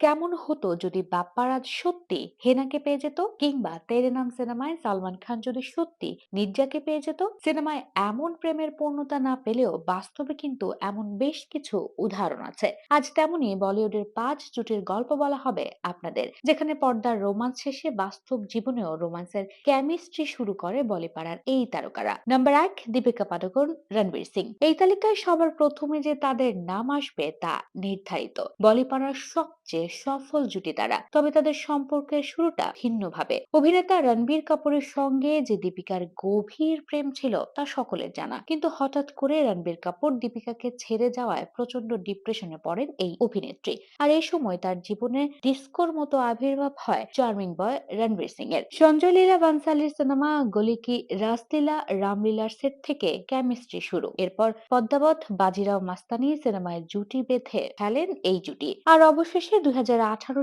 কেমন হতো যদি বাপ্পারাজ সত্যি হেনাকে পেয়ে যেত কিংবা তেরে নাম সিনেমায় সালমান খান যদি সত্যি নির্জাকে পেয়ে যেত? সিনেমায় এমন প্রেমের পূর্ণতা না পেলেও বাস্তবে কিন্তু এমন বেশ কিছু উদাহরণ আছে। আজ তেমনি বলিউডের পাঁচ জুটির গল্প বলা হবে আপনাদের, যেখানে পর্দার রোমান্স শেষে বাস্তব জীবনেও রোমান্সের কেমিস্ট্রি শুরু করে বলিপাড়ার এই তারকারা। নাম্বার এক, দীপিকা পাডুকোন, রণবীর সিং। এই তালিকায় সবার প্রথমে যে তাদের নাম আসবে তা নির্ধারিত। বলিপাড়ার সবচেয়ে সফল জুটি তারা। তবে তাদের সম্পর্কের শুরুটা ভিন্নভাবে। অভিনেতা রণবীর কাপুরের সঙ্গে যে দীপিকার গভীর প্রেম ছিল তা সকলের জানা। কিন্তু হঠাৎ করে রণবীর কাপুর দীপিকাকে ছেড়ে যাওয়ায় প্রচণ্ড ডিপ্রেশনে পড়েন এই অভিনেত্রী। আর এই সময় তার জীবনে ডিস্কোর মতো আবির্ভাব হয় চার্মিং বয় রণবীর সিং এর সঞ্জয় লীলা বানসালির সিনেমা গলি কি রাসলীলা, রামলীলার সেট থেকে কেমিস্ট্রি শুরু। এরপর পদ্মাবত, বাজিরাও মাস্তানি সিনেমায় জুটি বেঁধে ফেলেন এই জুটি। আর অবশেষে দুই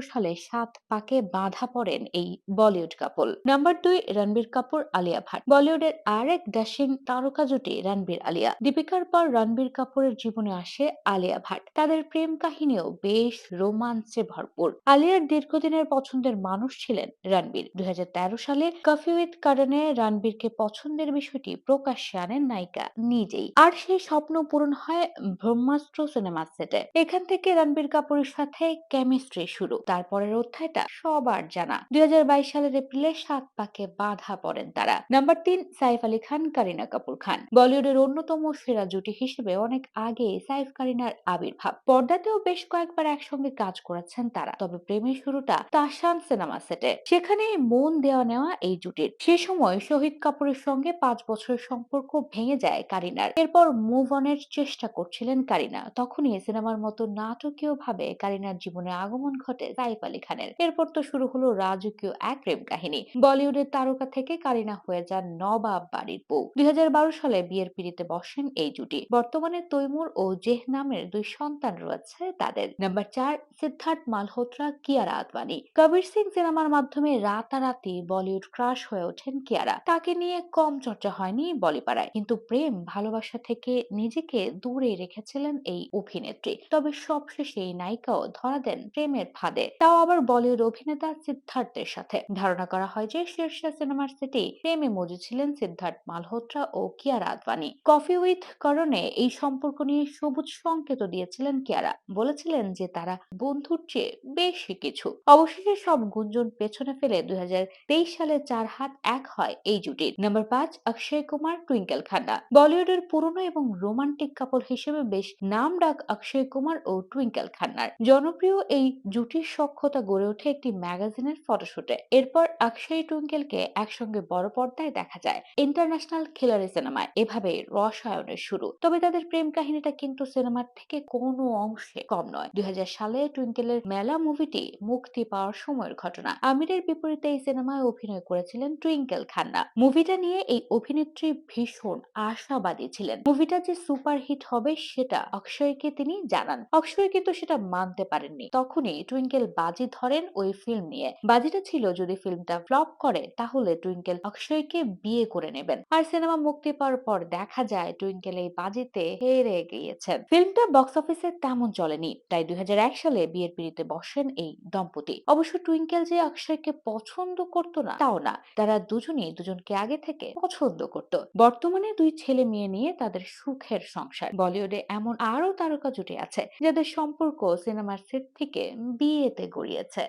সালে সাত পাকে বাধা পড়েন এই বলিউড কাপল। নাম্বার দুই, রণবীর কাপুর, আলিয়া ভাট। বলিউডের আরেক ড্যাশিং তারকা জুটি রণবীর আলিয়া। দীপিকার পর রণবীর কাপুরের জীবনে আসে আলিয়া ভাট। তাদের প্রেম কাহিনীও বেশ রোমাঞ্চে ভরপুর। আলিয়ার দীর্ঘদিনের পছন্দের মানুষ ছিলেন রণবীর। দুই হাজার তেরো সালে কফি উইথ কারণে রণবীরকে পছন্দের বিষয়টি প্রকাশ্যে আনেন নায়িকা নিজেই। আর সেই স্বপ্ন পূরণ হয় ব্রহ্মাস্ত্র সিনেমা সেটে। এখান থেকে রণবীর কাপুরের সাথে কেমিস্ট্রি শুরু। তারপরের অধ্যায়টা সবার জানা। দুই হাজার বাইশ সালের এপ্রিলে সাত পাকে বাধা পড়েন তারা। নাম্বার তিন, সাইফ আলী খান, কারিনা কাপুর খান। বলিউডের অন্যতম সেরা জুটি হিসেবে অনেক আগে সাইফ কারিনার আবির্ভাব। পর্দাতেও বেশ কয়েকবার একসঙ্গে কাজ করেছেন তারা। তবে প্রেমের শুরুটা তাসান সিনেমা সেটে। সেখানে মন দেওয়া নেওয়া এই জুটির। সে সময় শহীদ কাপুরের সঙ্গে পাঁচ বছরের সম্পর্ক ভেঙে যায় কারিনার। এরপর মুভ অনের চেষ্টা করছিলেন কারিনা। তখনই সিনেমার মতো নাটকীয় ভাবে কারিনার জীবনে আগমন ঘটে সাইফ আলী খানের। এরপর তো শুরু হলো রাজকীয় এক প্রেম কাহিনী। বলিউডের তারকা থেকে কারিনা হয়ে যান নবাব বাড়ির বউ। দুই হাজার বারো সালে বিয়ের পিড়িতে বসেন এই জুটি। বর্তমানে তৈমুর ও জেহ নামের দুই সন্তান রয়েছে তাদের। নাম্বার চার, সিদ্ধার্থ মালহোত্রা, কিয়ারা আদবানি। কবির সিং সিনেমার মাধ্যমে রাতারাতি বলিউড ক্রাশ হয়ে ওঠেন কিয়ারা। তাকে নিয়ে কম চর্চা হয়নি বলিপাড়ায়। কিন্তু প্রেম, ভালোবাসা থেকে নিজেকে দূরে রেখেছিলেন এই অভিনেত্রী। তবে সবশেষে এই নায়িকাও ধরা দেন প্রেমের ফাঁদে। তাও আবার বলিউড অভিনেতা সিদ্ধার্থের সাথে। ধারণা করা হয় যে শীর্ষা সিনেমার সেটে প্রেমে মজেছিলেন সিদ্ধার্থ মালহোত্রা ও কিয়ারা আদবানি কফি উইথ করণে এই সম্পর্ক নিয়ে সবুজ সংকেত দিয়েছিলেন কিয়ারা। বলেছিলেন যে তারা বন্ধুর চেয়ে বেশি কিছু। অবশেষে সব গুঞ্জন পেছনে ফেলে দুই হাজার তেইশ সালে চার হাত এক হয় এই জুটির নাম্বার পাঁচ, অক্ষয় কুমার, টুইঙ্কেল খান্না বলিউডের পুরনো এবং রোমান্টিক কাপল হিসেবে বেশ নাম ডাক অক্ষয় কুমার ও টুইঙ্কেল খান্নার। জনপ্রিয় এই জুটির সক্ষতা গড়ে ওঠে একটি ম্যাগাজিনের ফটোশুটে। এরপর অক্ষয় টুইঙ্কেলকে একসঙ্গে বড় পর্দায় দেখা যায়। ইন্টারন্যাশনাল খিলারি সিনেমায় এভাবে রসায়নের শুরু। তবে তাদের প্রেম কাহিনীটা কিন্তু সিনেমার থেকে কোনো অংশে কম নয়। দুই সালে টুইঙ্কেলের মেলা মুভিটি মুক্তি পাওয়ার সময়ের ঘটনা। আমিরের বিপরীতে এই সিনেমায় অভিনয় করেছিলেন টুইঙ্কেল খান্না। মুভিটা নিয়ে এই অভিনেত্রী ভীষণ আশাবাদী ছিলেন। মুভিটা যে সুপার হিট হবে সেটা অক্ষয়কে তিনি জানান। অক্ষয় কিন্তু সেটা মানতে পারেননি। তখনই টুইঙ্কেল বাজি ধরেন ওই ফিল্ম নিয়ে। বাজিটা ছিল যদি ফিল্মটা ফ্লপ করে, তাহলে টুইঙ্কেল অক্ষয়কে বিয়ে করে নেবেন। আর সিনেমা মুক্তি পাওয়ার পর দেখা যায় টুইঙ্কেল এই বাজিতে হেরে গিয়েছেন। ফিল্মটা বক্স অফিসে তেমন চলেনি। তাই দুই সালে বিয়ের পিড়িতে বসেন এই দম্পতি। অবশ্য টুইঙ্কেল যে অক্ষয়কে পছন্দ করতো না, তাও না। তারা দুজনেই দুজনকে আগে থেকে পছন্দ করত। বর্তমানে দুই ছেলে মেয়ে নিয়ে তাদের সুখের সংসার। বলিউডে এমন আরও তারকা জুটে আছে, যাদের সম্পর্ক সিনেমার সেট থেকে বিয়েতে গড়িয়েছে